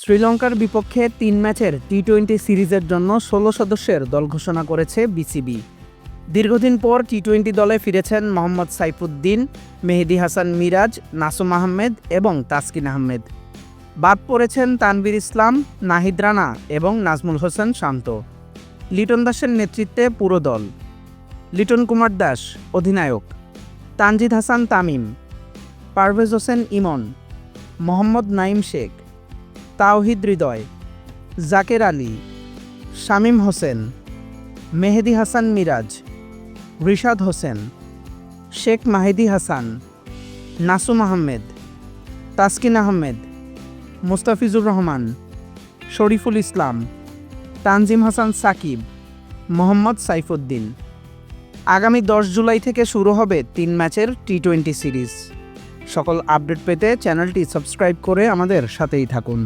শ্রীলঙ্কার বিপক্ষে তিন ম্যাচের টি টোয়েন্টি সিরিজের জন্য ষোলো সদস্যের দল ঘোষণা করেছে বিসিবি। দীর্ঘদিন পর টি টোয়েন্টি দলে ফিরেছেন মোহাম্মদ সাইফুদ্দিন, মেহেদি হাসান মিরাজ, নাসুম আহমেদ এবং তাসকিন আহমেদ। বাদ পড়েছেন তানবির ইসলাম, নাহিদ রানা এবং নাজমুল হোসেন শান্ত। লিটন দাসের নেতৃত্বে পুরো দল। লিটন কুমার দাস, অধিনায়ক। তানজিদ হাসান তামিম। পারভেজ হোসেন ইমন। মোহাম্মদ নাইম শেখ। তাওহিদ হৃদয়, জাকের আলী, শামীম হোসেন, মেহেদি হাসান মিরাজ, রিশাদ হোসেন, শেখ মাহেদি হাসান, নাসুম আহমেদ, তাসকিন আহমেদ, মুস্তাফিজুর রহমান, শরীফুল ইসলাম, তানজিম হাসান সাকিব, মোহাম্মদ সাইফুদ্দিন। আগামী দশ জুলাই থেকে শুরু হবে তিন ম্যাচের টি টোয়েন্টি সিরিজ। সকল আপডেট পেতে চ্যানেলটি সাবস্ক্রাইব করে আমাদের সাথেই থাকুন।